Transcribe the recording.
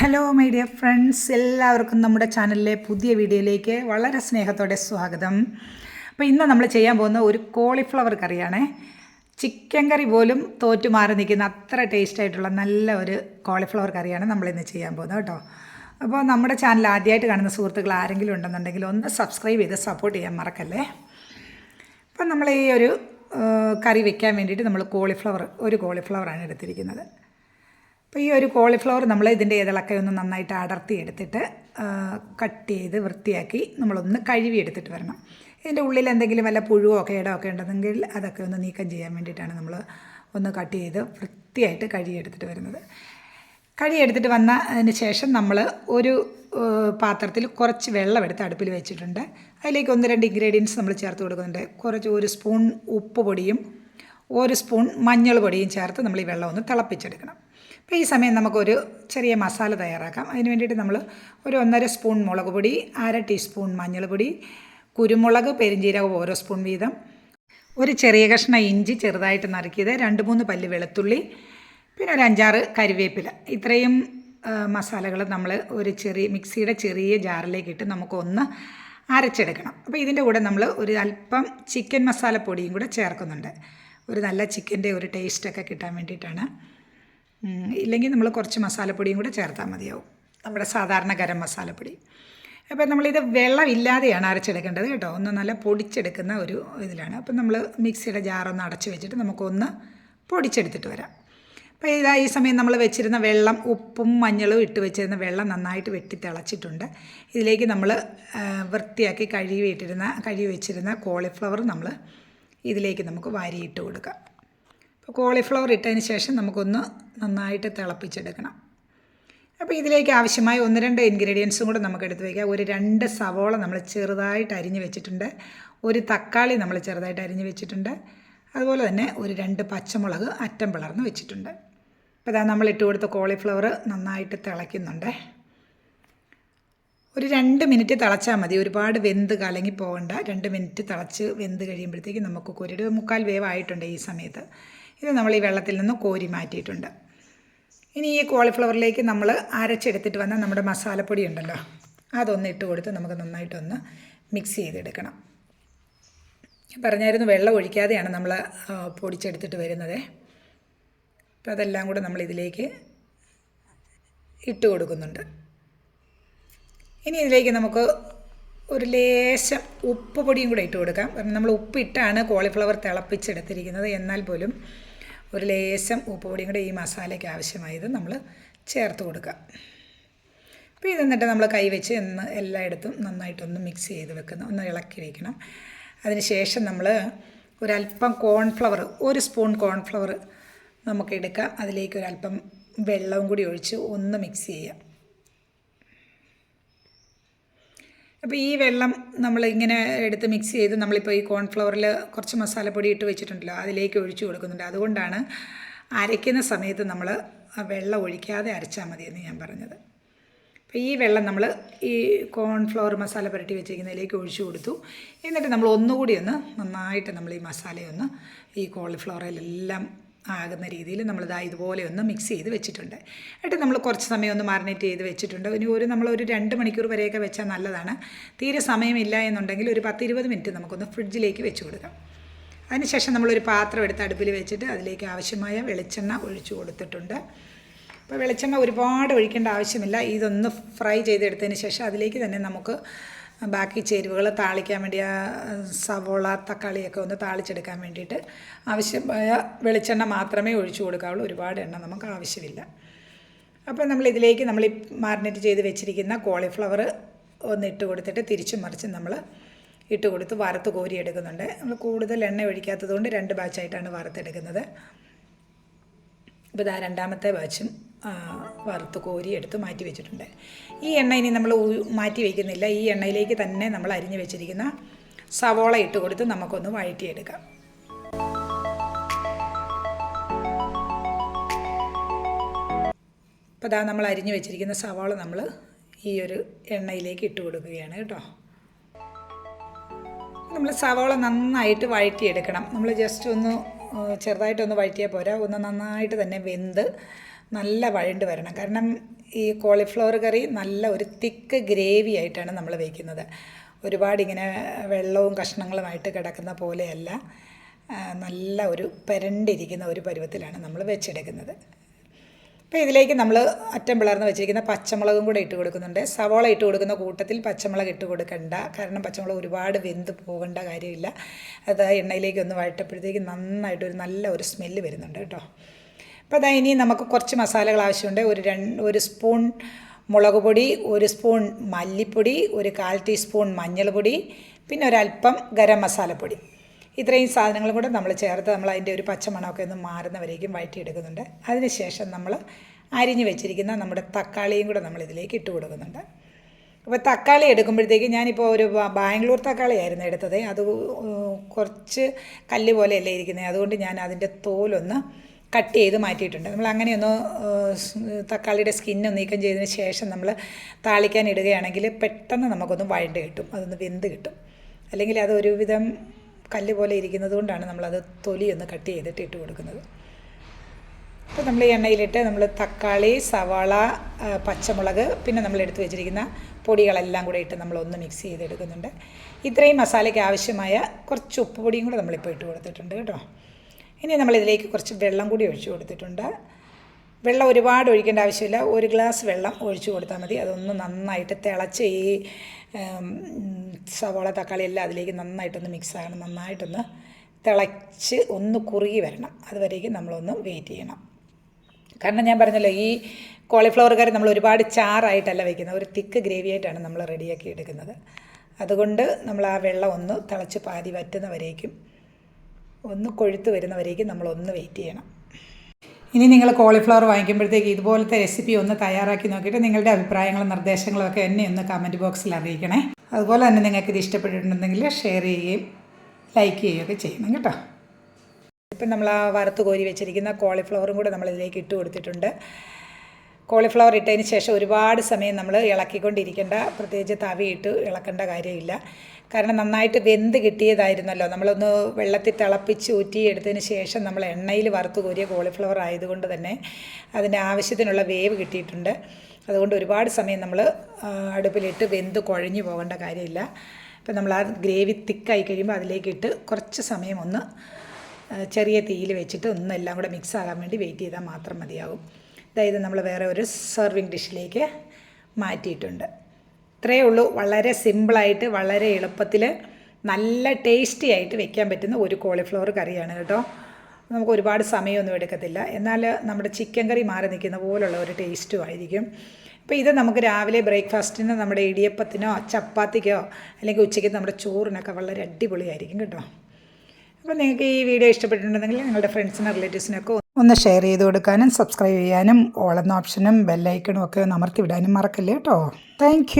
Hello my dear friends എല്ലാവർക്കും നമ്മുടെ ചാനലിലെ പുതിയ വീഡിയോയിലേക്ക് വളരെ സ്നേഹത്തോടെ സ്വാഗതം. അപ്പോൾ ഇന്ന് നമ്മൾ ചെയ്യാൻ പോകുന്ന ഒരു കോളിഫ്ലവർ കറിയാണേ. ചിക്കൻ കറി പോലും തോറ്റു മാറി നിൽക്കുന്ന അത്ര ടേസ്റ്റ് ആയിട്ടുള്ള നല്ല ഒരു കോളിഫ്ലവർ കറിയാണ് നമ്മളിന്ന് ചെയ്യാൻ പോകുന്നത് കേട്ടോ. അപ്പോൾ നമ്മുടെ ചാനൽ ആദ്യമായിട്ട് കാണുന്ന സുഹൃത്തുക്കൾ ആരെങ്കിലും ഉണ്ടെന്നുണ്ടെങ്കിൽ ഒന്ന് സബ്സ്ക്രൈബ് ചെയ്ത് സപ്പോർട്ട് ചെയ്യാൻ മറക്കല്ലേ. അപ്പം നമ്മൾ ഈ ഒരു കറി വെക്കാൻ വേണ്ടിയിട്ട് നമ്മൾ കോളിഫ്ലവർ ഒരു കോളിഫ്ലവറാണ് എടുത്തിരിക്കുന്നത്. അപ്പോൾ ഈ ഒരു കോളിഫ്ലവർ നമ്മൾ ഇതിന്റെ ഇതളൊക്കെ ഒന്ന് നന്നായിട്ട് അടർത്തി എടുത്തിട്ട് കട്ട് ചെയ്ത് വൃത്തിയാക്കി നമ്മളൊന്ന് കഴുകി എടുത്തിട്ട് വരണം. ഇതിന്റെ ഉള്ളിൽ എന്തെങ്കിലും വല്ല പുഴുവോ കേടോ ഒക്കെ ഉണ്ടെന്നെങ്കിൽ അതൊക്കെ ഒന്ന് നീക്കം ചെയ്യാൻ വേണ്ടിയിട്ടാണ് നമ്മൾ ഒന്ന് കട്ട് ചെയ്ത് വൃത്തിയായിട്ട് കഴുകി എടുത്തിട്ട് വരുന്നത്. കഴുകി എടുത്തിട്ട് വന്നതിന് ശേഷം നമ്മൾ ഒരു പാത്രത്തിൽ കുറച്ച് വെള്ളം എടുത്ത് അടുപ്പിൽ വെച്ചിട്ടുണ്ട്. അതിലേക്ക് ഒന്ന് രണ്ട് ഇൻഗ്രീഡിയൻസ് നമ്മൾ ചേർത്ത് കൊടുക്കുന്നുണ്ട്. കുറച്ച് ഒരു സ്പൂൺ ഉപ്പ് പൊടിയും ഒരു സ്പൂൺ മഞ്ഞൾ പൊടിയും ചേർത്ത് നമ്മൾ ഈ വെള്ളം ഒന്ന് തിളപ്പിച്ചെടുക്കണം. അപ്പോൾ ഈ സമയം നമുക്കൊരു ചെറിയ മസാല തയ്യാറാക്കാം. അതിന് വേണ്ടിയിട്ട് നമ്മൾ ഒരു ഒന്നര സ്പൂൺ മുളക് പൊടി അര ടീസ്പൂൺ മഞ്ഞൾപ്പൊടി കുരുമുളക് പെരിഞ്ജീരകം ഓരോ സ്പൂൺ വീതം ഒരു ചെറിയ കഷ്ണം ഇഞ്ചി ചെറുതായിട്ട് നറുക്കിയത് രണ്ട് മൂന്ന് പല്ല് വെളുത്തുള്ളി പിന്നെ ഒരു അഞ്ചാറ് കരുവേപ്പില. ഇത്രയും മസാലകൾ നമ്മൾ ഒരു ചെറിയ മിക്സിയുടെ ചെറിയ ജാറിലേക്ക് ഇട്ട് നമുക്കൊന്ന് അരച്ചെടുക്കണം. അപ്പോൾ ഇതിന്റെ കൂടെ നമ്മൾ ഒരു അല്പം ചിക്കൻ മസാലപ്പൊടിയും കൂടെ ചേർക്കുന്നുണ്ട്. ഒരു നല്ല ചിക്കന്റെ ഒരു ടേസ്റ്റൊക്കെ കിട്ടാൻ വേണ്ടിയിട്ടാണ്. ഇല്ലെങ്കിൽ നമ്മൾ കുറച്ച് മസാലപ്പൊടിയും കൂടെ ചേർത്താൽ മതിയാവും. നമ്മുടെ സാധാരണ ഗരം മസാലപ്പൊടി. അപ്പോൾ നമ്മളിത് വെള്ളമില്ലാതെയാണ് അരച്ചെടുക്കേണ്ടത് കേട്ടോ. ഒന്ന് നല്ല പൊടിച്ചെടുക്കുന്ന ഒരു ഇതിലാണ്. അപ്പം നമ്മൾ മിക്സിയുടെ ജാറൊന്ന് അടച്ച് വെച്ചിട്ട് നമുക്കൊന്ന് പൊടിച്ചെടുത്തിട്ട് വരാം. അപ്പോൾ ഇതാ ഈ സമയം നമ്മൾ വെച്ചിരുന്ന വെള്ളം ഉപ്പും മഞ്ഞളും ഇട്ട് വെച്ചിരുന്ന വെള്ളം നന്നായിട്ട് വെട്ടി തിളച്ചിട്ടുണ്ട്. ഇതിലേക്ക് നമ്മൾ വൃത്തിയാക്കി കഴുകി ഇട്ടിരുന്ന കഴുകി വെച്ചിരുന്ന കോളിഫ്ലവർ നമ്മൾ ഇതിലേക്ക് നമുക്ക് വാരിയിട്ട് കൊടുക്കാം. അപ്പോൾ കോളിഫ്ലവർ ഇട്ടതിന് ശേഷം നമുക്കൊന്ന് നന്നായിട്ട് തിളപ്പിച്ചെടുക്കണം. അപ്പോൾ ഇതിലേക്ക് ആവശ്യമായ ഒന്ന് രണ്ട് ഇൻഗ്രീഡിയൻസും കൂടെ നമുക്ക് എടുത്ത് വയ്ക്കാം. ഒരു രണ്ട് സവോള നമ്മൾ ചെറുതായിട്ട് അരിഞ്ഞ് വെച്ചിട്ടുണ്ട്. ഒരു തക്കാളി നമ്മൾ ചെറുതായിട്ട് അരിഞ്ഞ് വെച്ചിട്ടുണ്ട്. അതുപോലെ തന്നെ ഒരു രണ്ട് പച്ചമുളക് അറ്റം പിളർന്ന് വെച്ചിട്ടുണ്ട്. അപ്പോൾ ഇതാ നമ്മൾ ഇട്ട് കൊടുത്ത കോളിഫ്ലവർ നന്നായിട്ട് തിളയ്ക്കുന്നുണ്ട്. ഒരു രണ്ട് മിനിറ്റ് തിളച്ചാൽ മതി. ഒരുപാട് വെന്ത് കലങ്ങി പോകണ്ട. രണ്ട് മിനിറ്റ് തിളച്ച് വെന്ത് കഴിയുമ്പോഴത്തേക്ക് നമുക്ക് കോരിയുടെ മുക്കാൽ വേവായിട്ടുണ്ട് ഈ സമയത്ത്. ഇത് നമ്മൾ ഈ വെള്ളത്തിൽ നിന്ന് കോരി മാറ്റിയിട്ടുണ്ട്. ഇനി ഈ കോളിഫ്ലവറിലേക്ക് നമ്മൾ അരച്ചെടുത്തിട്ട് വന്ന നമ്മുടെ മസാലപ്പൊടി ഉണ്ടല്ലോ അതൊന്ന് ഇട്ട് കൊടുത്ത് നമുക്ക് നന്നായിട്ടൊന്ന് മിക്സ് ചെയ്തെടുക്കണം. പറഞ്ഞായിരുന്നു വെള്ളം ഒഴിക്കാതെയാണ് നമ്മൾ പൊടിച്ചെടുത്തിട്ട് വരുന്നത്. അപ്പോൾ അതെല്ലാം കൂടെ നമ്മൾ ഇതിലേക്ക് ഇട്ട് കൊടുക്കുന്നുണ്ട്. ഇനി ഇതിലേക്ക് നമുക്ക് ഒരു ലേശം ഉപ്പ് പൊടിയും കൂടെ ഇട്ട് കൊടുക്കാം. കാരണം നമ്മൾ ഉപ്പിട്ടാണ് കോളിഫ്ലവർ തിളപ്പിച്ചെടുത്തിരിക്കുന്നത്. എന്നാൽ പോലും ഒരു ലേശം ഉപ്പ് പൊടിയും കൂടെ ഈ മസാലയ്ക്ക് ആവശ്യമായത് നമ്മൾ ചേർത്ത് കൊടുക്കുക. അപ്പോൾ ഇത് എന്നിട്ട് നമ്മൾ കൈവച്ച് ഒന്ന് എല്ലായിടത്തും നന്നായിട്ടൊന്ന് മിക്സ് ചെയ്ത് വെക്കുന്ന. ഒന്ന് ഇളക്കി വയ്ക്കണം അതിന് ശേഷം നമ്മൾ ഒരല്പം കോൺഫ്ലവർ ഒരു സ്പൂൺ കോൺഫ്ലവർ നമുക്ക് എടുക്കാം. അതിലേക്ക് ഒരല്പം വെള്ളവും കൂടി ഒഴിച്ച് ഒന്ന് മിക്സ് ചെയ്യാം അപ്പോൾ ഈ വെള്ളം നമ്മൾ ഇങ്ങനെ എടുത്ത് മിക്സ് ചെയ്ത് നമ്മളിപ്പോൾ ഈ കോൺഫ്ലവറിൽ കുറച്ച് മസാലപ്പൊടി ഇട്ട് വെച്ചിട്ടുണ്ടല്ലോ അതിലേക്ക് ഒഴിച്ചു കൊടുക്കുന്നുണ്ട്. അതുകൊണ്ടാണ് അരയ്ക്കുന്ന സമയത്ത് നമ്മൾ വെള്ളം ഒഴിക്കാതെ അരച്ചാൽ മതിയെന്ന് ഞാൻ പറഞ്ഞത്. അപ്പോൾ ഈ വെള്ളം നമ്മൾ ഈ കോൺഫ്ലവർ മസാല പുരട്ടി വെച്ചിരിക്കുന്നതിലേക്ക് ഒഴിച്ചു കൊടുത്തു. എന്നിട്ട് നമ്മൾ ഒന്നുകൂടി ഒന്ന് നന്നായിട്ട് നമ്മൾ ഈ മസാലയൊന്ന് ഈ കോളിഫ്ലവറിലെല്ലാം ആകുന്ന രീതിയിൽ നമ്മളിതാ ഇതുപോലെ ഒന്ന് മിക്സ് ചെയ്ത് വെച്ചിട്ടുണ്ട്. എന്നിട്ട് നമ്മൾ കുറച്ച് സമയം ഒന്ന് മാറിനേറ്റ് ചെയ്ത് വെച്ചിട്ടുണ്ട്. ഇനി ഒരു നമ്മൾ ഒരു രണ്ട് മണിക്കൂർ വരെയൊക്കെ വെച്ചാൽ നല്ലതാണ്. തീരെ സമയമില്ല എന്നുണ്ടെങ്കിൽ ഒരു പത്ത് ഇരുപത് മിനിറ്റ് നമുക്കൊന്ന് ഫ്രിഡ്ജിലേക്ക് വെച്ച് കൊടുക്കാം. അതിനുശേഷം നമ്മളൊരു പാത്രം എടുത്ത് അടുപ്പിൽ വെച്ചിട്ട് അതിലേക്ക് ആവശ്യമായ വെളിച്ചെണ്ണ ഒഴിച്ചു കൊടുത്തിട്ടുണ്ട്. അപ്പോൾ വെളിച്ചെണ്ണ ഒരുപാട് ഒഴിക്കേണ്ട ആവശ്യമില്ല. ഇതൊന്ന് ഫ്രൈ ചെയ്തെടുത്തതിന് ശേഷം അതിലേക്ക് തന്നെ നമുക്ക് ബാക്കി ചേരുവകൾ താളിക്കാൻ വേണ്ടി ആ സവോള തക്കാളിയൊക്കെ ഒന്ന് താളിച്ചെടുക്കാൻ വേണ്ടിയിട്ട് ആവശ്യമായ വെളിച്ചെണ്ണ മാത്രമേ ഒഴിച്ചു കൊടുക്കാവുള്ളൂ. ഒരുപാട് എണ്ണ നമുക്ക് ആവശ്യമില്ല. അപ്പോൾ നമ്മൾ ഇതിലേക്ക് നമ്മൾ ഈ മാറിനേറ്റ് ചെയ്ത് വെച്ചിരിക്കുന്ന കോളിഫ്ലവർ ഒന്ന് ഇട്ട് കൊടുത്തിട്ട് തിരിച്ചു മറിച്ച് നമ്മൾ ഇട്ട് കൊടുത്ത് വറുത്ത് കോരി എടുക്കുന്നുണ്ട്. നമ്മൾ കൂടുതൽ എണ്ണ ഒഴിക്കാത്തത് കൊണ്ട് രണ്ട് ബാച്ചായിട്ടാണ് വറുത്തെടുക്കുന്നത്. ഇപ്പോൾ ഇതാ രണ്ടാമത്തെ ബാച്ചും വറുത്ത് കോരി എടുത്ത് മാറ്റി വെച്ചിട്ടുണ്ട്. ഈ എണ്ണ ഇനി നമ്മൾ മാറ്റി വയ്ക്കുന്നില്ല ഈ എണ്ണയിലേക്ക് തന്നെ നമ്മൾ അരിഞ്ഞ് വെച്ചിരിക്കുന്ന സവോള ഇട്ട് കൊടുത്ത് നമുക്കൊന്ന് വഴറ്റിയെടുക്കാം. അപ്പോൾ ഇതാ നമ്മൾ അരിഞ്ഞ് വെച്ചിരിക്കുന്ന സവാള നമ്മൾ ഈ ഒരു എണ്ണയിലേക്ക് ഇട്ട് കൊടുക്കുകയാണ് കേട്ടോ. നമ്മൾ സവാള നന്നായിട്ട് വഴറ്റിയെടുക്കണം. നമ്മൾ ജസ്റ്റ് ഒന്ന് ചെറുതായിട്ടൊന്ന് വഴറ്റിയാൽ പോരാ. ഒന്ന് നന്നായിട്ട് തന്നെ വെന്ത് നല്ല വഴണ്ട് വരണം. കാരണം ഈ കോളിഫ്ലവർ കറി നല്ല ഒരു തിക്ക് ഗ്രേവി ആയിട്ടാണ് നമ്മൾ വയ്ക്കുന്നത് ഒരുപാട് ഇങ്ങനെ വെള്ളവും കഷ്ണങ്ങളുമായിട്ട് കിടക്കുന്ന പോലെയല്ല നല്ല ഒരു പെരണ്ടിരിക്കുന്ന ഒരു പരുവത്തിലാണ് നമ്മൾ വെച്ചെടുക്കുന്നത്. അപ്പോൾ ഇതിലേക്ക് നമ്മൾ അറ്റം പിളർന്ന് വെച്ചിരിക്കുന്ന പച്ചമുളകും കൂടെ ഇട്ട് കൊടുക്കുന്നുണ്ട്. സവോള ഇട്ട് കൊടുക്കുന്ന കൂട്ടത്തിൽ പച്ചമുളക് ഇട്ട് കൊടുക്കണ്ട. കാരണം പച്ചമുളക് ഒരുപാട് വെന്ത് പോകേണ്ട കാര്യമില്ല. അത് എണ്ണയിലേക്ക് ഒന്ന് വഴട്ടപ്പോഴത്തേക്ക് നന്നായിട്ട് ഒരു നല്ല ഒരു സ്മെല്ല് വരുന്നുണ്ട് കേട്ടോ. അപ്പോൾ അതാ ഇനി നമുക്ക് കുറച്ച് മസാലകൾ ആവശ്യമുണ്ട്. ഒരു രണ്ട് ഒരു സ്പൂൺ മുളക് പൊടി ഒരു സ്പൂൺ മല്ലിപ്പൊടി ഒരു കാൽ ടീസ്പൂൺ മഞ്ഞൾപ്പൊടി പിന്നെ ഒരല്പം ഗരം മസാലപ്പൊടി. ഇത്രയും സാധനങ്ങളും കൂടെ നമ്മൾ ചേർത്ത് നമ്മൾ അതിന്റെ ഒരു പച്ചമണമൊക്കെ ഒന്ന് മാറുന്നവരേക്കും വഴറ്റിയെടുക്കുന്നുണ്ട്. അതിനുശേഷം നമ്മൾ അരിഞ്ഞു വെച്ചിരിക്കുന്ന നമ്മുടെ തക്കാളിയും കൂടെ നമ്മൾ ഇതിലേക്ക് ഇട്ട് കൊടുക്കുന്നുണ്ട്. അപ്പോൾ തക്കാളി എടുക്കുമ്പോഴത്തേക്ക് ഞാനിപ്പോൾ ഒരു ബാംഗ്ലൂർ തക്കാളിയായിരുന്നു എടുത്തത്. അത് കുറച്ച് കല്ല് പോലെയല്ലേ ഇരിക്കുന്നത്. അതുകൊണ്ട് ഞാൻ അതിന്റെ തോലൊന്ന് കട്ട് ചെയ്ത് മാറ്റിയിട്ടുണ്ട്. നമ്മൾ അങ്ങനെയൊന്ന് തക്കാളിയുടെ സ്കിന്ന് നീക്കം ചെയ്തതിന് ശേഷം നമ്മൾ താളിക്കാൻ ഇടുകയാണെങ്കിൽ പെട്ടെന്ന് നമുക്കൊന്ന് വഴണ്ട് കിട്ടും. അതൊന്ന് വെന്ത് കിട്ടും. അല്ലെങ്കിൽ അത് ഒരുവിധം കല്ല് പോലെ ഇരിക്കുന്നത് കൊണ്ടാണ് നമ്മളത് തൊലി ഒന്ന് കട്ട് ചെയ്തിട്ട് ഇട്ട് കൊടുക്കുന്നത്. അപ്പോൾ നമ്മൾ ഈ എണ്ണയിലിട്ട് നമ്മൾ തക്കാളി സവാള പച്ചമുളക് പിന്നെ നമ്മൾ എടുത്തു വെച്ചിരിക്കുന്ന പൊടികളെല്ലാം കൂടെ ഇട്ട് നമ്മൾ ഒന്ന് മിക്സ് ചെയ്തെടുക്കുന്നുണ്ട്. ഇത്രയും മസാലയ്ക്ക് ആവശ്യമായ കുറച്ച് ഉപ്പ് പൊടിയും കൂടെ നമ്മളിപ്പോൾ ഇട്ട് കൊടുത്തിട്ടുണ്ട് കേട്ടോ. ഇനി നമ്മളിതിലേക്ക് കുറച്ച് വെള്ളം കൂടി ഒഴിച്ചു കൊടുത്തിട്ടുണ്ട്. വെള്ളം ഒരുപാട് ഒഴിക്കേണ്ട ആവശ്യമില്ല. ഒരു ഗ്ലാസ് വെള്ളം ഒഴിച്ചു കൊടുത്താൽ മതി. അതൊന്ന് നന്നായിട്ട് തിളച്ച് ഈ സവാള തക്കാളി എല്ലാം അതിലേക്ക് നന്നായിട്ടൊന്ന് മിക്സ് ആകണം. നന്നായിട്ടൊന്ന് തിളച്ച് ഒന്ന് കുറുകി വരണം. അതുവരേക്കും നമ്മളൊന്ന് വെയിറ്റ് ചെയ്യണം. കാരണം ഞാൻ പറഞ്ഞല്ലോ ഈ കോളിഫ്ലവർ കറി നമ്മൾ ഒരുപാട് ചാറായിട്ടല്ല വയ്ക്കുന്നത് ഒരു തിക്ക് ഗ്രേവി ആയിട്ടാണ് നമ്മൾ റെഡിയാക്കി എടുക്കുന്നത്. അതുകൊണ്ട് നമ്മൾ ആ വെള്ളം ഒന്ന് തിളച്ച് പാതി വറ്റുന്നവരേക്കും ഒന്ന് കൊഴുത്ത് വരുന്നവരേക്കും നമ്മളൊന്ന് വെയിറ്റ് ചെയ്യണം. ഇനി നിങ്ങൾ കോളിഫ്ലവർ വാങ്ങിക്കുമ്പോഴത്തേക്ക് ഇതുപോലത്തെ റെസിപ്പി ഒന്ന് തയ്യാറാക്കി നോക്കിയിട്ട് നിങ്ങളുടെ അഭിപ്രായങ്ങളും നിർദ്ദേശങ്ങളും ഒക്കെ എന്നെ ഒന്ന് കമന്റ് ബോക്സിൽ അറിയിക്കണേ. അതുപോലെ തന്നെ നിങ്ങൾക്ക് ഇത് ഇഷ്ടപ്പെട്ടിട്ടുണ്ടെങ്കിൽ ഷെയർ ചെയ്യുകയും ലൈക്ക് ചെയ്യുകയൊക്കെ ചെയ്യണം കേട്ടോ. ഇപ്പം നമ്മൾ ആ വറുത്ത് കോരി വെച്ചിരിക്കുന്ന കോളിഫ്ലവറും കൂടെ നമ്മളിതിലേക്ക് ഇട്ട് കൊടുത്തിട്ടുണ്ട്. കോളിഫ്ലവർ ഇട്ടതിന് ശേഷം ഒരുപാട് സമയം നമ്മൾ ഇളക്കിക്കൊണ്ടിരിക്കേണ്ട പ്രത്യേകിച്ച് തവിയിട്ട് ഇളക്കേണ്ട കാര്യമില്ല. കാരണം നന്നായിട്ട് വെന്ത് കിട്ടിയതായിരുന്നല്ലോ. നമ്മളൊന്ന് വെള്ളത്തിൽ തിളപ്പിച്ച് ഊറ്റി എടുത്തതിന് ശേഷം നമ്മൾ എണ്ണയിൽ വറുത്ത് കോരിയ കോളിഫ്ലവർ ആയതുകൊണ്ട് തന്നെ അതിന്റെ ആവശ്യത്തിനുള്ള വേവ് കിട്ടിയിട്ടുണ്ട്. അതുകൊണ്ട് ഒരുപാട് സമയം നമ്മൾ അടുപ്പിലിട്ട് വെന്ത് കുഴഞ്ഞു പോകേണ്ട കാര്യമില്ല. ഇപ്പം നമ്മൾ ആ ഗ്രേവി തിക്കായി കഴിയുമ്പോൾ അതിലേക്കിട്ട് കുറച്ച് സമയം ഒന്ന് ചെറിയ തീയിൽ വെച്ചിട്ട് ഒന്നെല്ലാം കൂടെ മിക്സ് ആകാൻ വേണ്ടി വെയിറ്റ് ചെയ്താൽ മാത്രം മതിയാകും അതായത് നമ്മൾ വേറെ ഒരു സെർവിങ് ഡിഷിലേക്ക് മാറ്റിയിട്ടുണ്ട്. ഇത്രയേ ഉള്ളൂ. വളരെ സിമ്പിളായിട്ട് വളരെ എളുപ്പത്തിൽ നല്ല ടേസ്റ്റി ആയിട്ട് വെക്കാൻ പറ്റുന്ന ഒരു കോളിഫ്ലവർ കറിയാണ് കേട്ടോ. നമുക്ക് ഒരുപാട് സമയമൊന്നും എടുക്കത്തില്ല. എന്നാൽ നമ്മുടെ ചിക്കൻ കറി മാറി നിൽക്കുന്ന പോലുള്ള ഒരു ടേസ്റ്റും ആയിരിക്കും. അപ്പോൾ ഇത് നമുക്ക് രാവിലെ ബ്രേക്ക്ഫാസ്റ്റിന് നമ്മുടെ ഇടിയപ്പത്തിനോ ചപ്പാത്തിക്കോ അല്ലെങ്കിൽ ഉച്ചയ്ക്ക് നമ്മുടെ ചോറിനൊക്കെ വളരെ അടിപൊളിയായിരിക്കും കേട്ടോ. അപ്പോൾ നിങ്ങൾക്ക് ഈ വീഡിയോ ഇഷ്ടപ്പെട്ടിട്ടുണ്ടെങ്കിൽ നിങ്ങളുടെ ഫ്രണ്ട്സിനും റിലേറ്റീവ്സിനൊക്കെ ഒന്ന് ഷെയർ ചെയ്ത് കൊടുക്കാനും സബ്സ്ക്രൈബ് ചെയ്യാനും ഓളെന്ന ഓപ്ഷനും ബെല്ലൈക്കണും ഒക്കെ ഒന്ന് അമർത്തി വിടാനും മറക്കല്ലേ കേട്ടോ. താങ്ക്